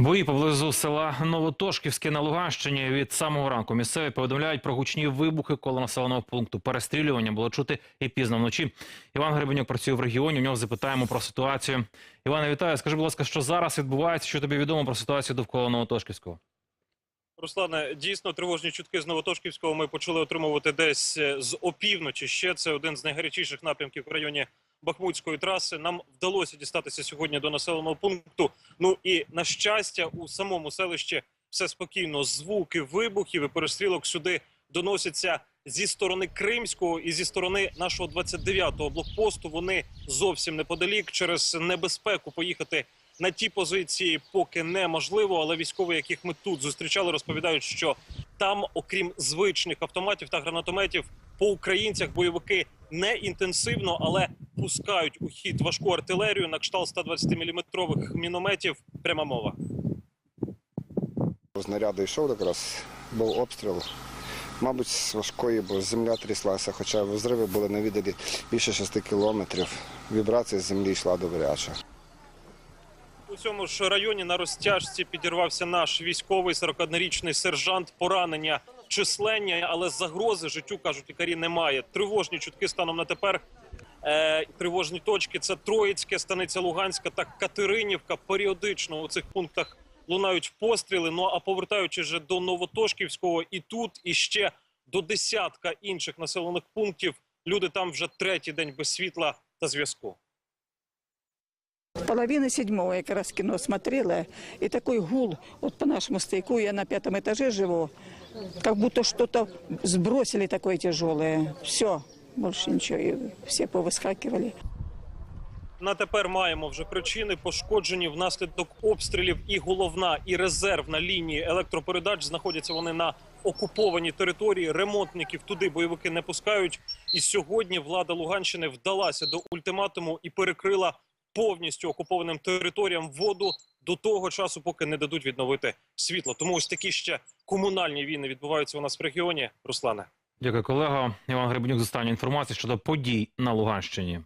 Бої поблизу села Новотошківське на Луганщині від самого ранку місцеві повідомляють про гучні вибухи коло населеного пункту. Перестрілювання було чути і пізно вночі. Іван Гребенюк працює в регіоні. У нього запитаємо про ситуацію. Іване, вітаю. Скажи, будь ласка, що зараз відбувається? Що тобі відомо про ситуацію довкола Новотошківського? Руслане, дійсно тривожні чутки з Новотошківського ми почали отримувати десь е, з опівночі. Ще це один з найгарячіших напрямків в районі Бахмутської траси. Нам вдалося дістатися сьогодні до населеного пункту. Ну і на щастя, у самому селищі все спокійно. Звуки вибухів і перестрілок сюди доносяться зі сторони Кримського і зі сторони нашого 29-го блокпосту. Вони зовсім неподалік через небезпеку поїхати на ті позиції поки неможливо, але військові, яких ми тут зустрічали, розповідають, що там, окрім звичних автоматів та гранатометів, по українцях бойовики не інтенсивно, але пускають у хід важку артилерію на кшталт 120-мм мінометів. Пряма мова. Знаряди йшов якраз, був обстріл. Мабуть, з важкої, бо земля тряслася, хоча взриви були на віддалі більше 6 кілометрів. Вібрація з землі йшла добряче. У цьому ж районі на розтяжці підірвався наш військовий 41-річний сержант. Поранення численні, але загрози життю кажуть лікарі немає. Тривожні чутки станом на тепер. Е, тривожні точки це Троїцьке, станиця Луганська та Катеринівка. Періодично у цих пунктах лунають постріли. Ну а повертаючись же до Новотошківського, і тут, і ще до десятка інших населених пунктів. Люди там вже третій день без світла та зв'язку. Половина седьмого я как раз и такой гул, вот по нашему стояку, я на пятом этаже живу, как будто что-то сбросили такое. Все, больше ничего, и все повыскакивали. На тепер маємо вже причини пошкоджені внаслідок обстрілів. І головна, і резервна лінії електропередач знаходяться вони на окупованій території. Ремонтників туди бойовики не пускають. І сьогодні влада Луганщини вдалася до ультиматуму і перекрила повністю окупованим територіям воду до того часу, поки не дадуть відновити світло. Тому ось такі ще комунальні війни відбуваються у нас в регіоні. Руслане. Дякую, колего. Іван Гребенюк з останньої інформації щодо подій на Луганщині.